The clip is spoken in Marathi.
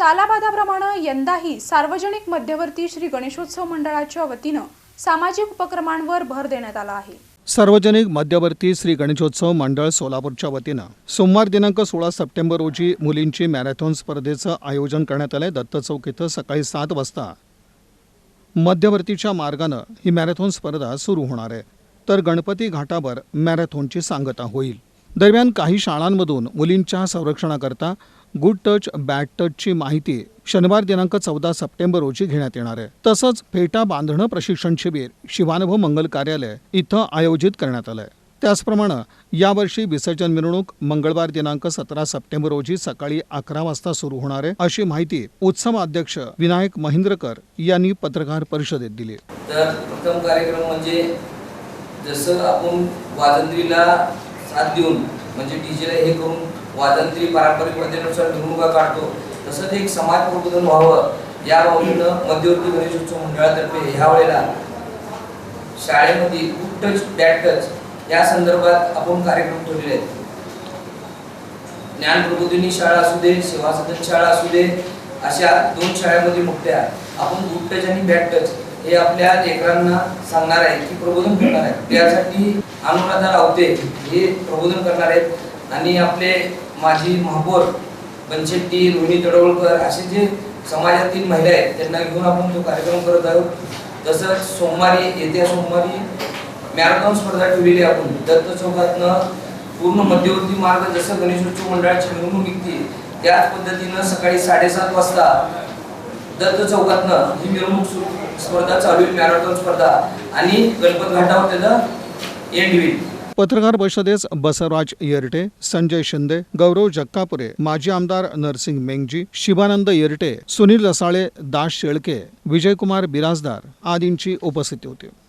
सालाबादाप्रमाणे यंदाही सार्वजनिक मध्यवर्ती श्री गणेशोत्सव मंडळाच्या वतीनं सामाजिक उपक्रमांवर भर देण्यात आला आहे. सार्वजनिक मध्यवर्ती श्री गणेशोत्सव मंडळ सोलापूरच्या वतीनं सोमवार दिनांक सोळा सप्टेंबर रोजी मुलींची मॅरेथॉन स्पर्धेचं आयोजन करण्यात आलं दत्त चौक इथं सकाळी सात वाजता. मध्यवर्तीच्या मार्गानं ही मॅरेथॉन स्पर्धा सुरू होणार आहे. तर गणपती घाटावर मॅरेथॉनची सांगता होईल. दरम्यान काही शाळांमधून मुलींच्या संरक्षणाकरता गुड टच बॅड टचची माहिती शनिवार दिनांक चौदा सप्टेंबर रोजी घेण्यात येणार आहे. तसंच फेटा बांधणं प्रशिक्षण शिबिर शिवानुभव मंगल कार्यालय इथं आयोजित करण्यात आलंय. त्याचप्रमाणे यावर्षी विसर्जन मिरवणूक मंगळवार दिनांक सतरा सप्टेंबर रोजी सकाळी अकरा वाजता सुरू होणार आहे अशी माहिती उत्सव अध्यक्ष विनायक महिंद्रकर यांनी पत्रकार परिषदेत दिली. तर प्रथम कार्यक्रम म्हणजे जसं आपण वाजंत्रीला साथ देऊन म्हणजे डीजेला हे करून वादंत्री पारंपरिक पद्धतीनुसार मिरवणुका काढतो. तसंच एक समाज प्रबोधन व्हावं. या बाबतीनं मध्यवर्ती गणेशोत्सव मंडळातर्फे ह्या वेळेला शाळेमध्ये गुड टच बॅड टच या संदर्भात आपण कार्यक्रम ठेवलेले आहेत. ज्ञान प्रबोधिनी शाळा असू दे सेवा सदन शाळा असू दे अशा दोन शाळेमध्ये मोठ्या आपण गुड टच आणि बॅड टच हे आपल्या लेकरांना सांगणार आहे की प्रबोधन करणार आहे. त्यासाठी अनुराधा रावते हे प्रबोधन करणार आहेत. आणि आपले माझी महापौर बनशेट्टी रोहिणी तडवळकर असे जे समाजातील महिला आहेत त्यांना घेऊन आपण तो कार्यक्रम करत आहोत तसंच सोमवारी येत्या सोमवारी मॅरेथॉन स्पर्धा ठेवलेली आहे आपण दत्त चौकातनं पूर्ण मध्यवर्ती मार्ग जसं गणेशोत्सव मंडळाची मिळवून निघते त्याच पद्धतीनं सकाळी साडेसात वाजता दत्त चौकातनं ही मिरवणूक स्पर्धा चालू आहे मॅरेथॉन स्पर्धा आणि गणपत घाटावर त्याचं एंड होईल. पत्रकार परिषदेस बसवराज येरटे संजय शिंदे गौरव जक्कापुरे माजी आमदार नरसिंग मेंगजी शिवानंद येरटे सुनील रसाळे दास शेळके विजयकुमार बिराजदार आदींची उपस्थिती होती.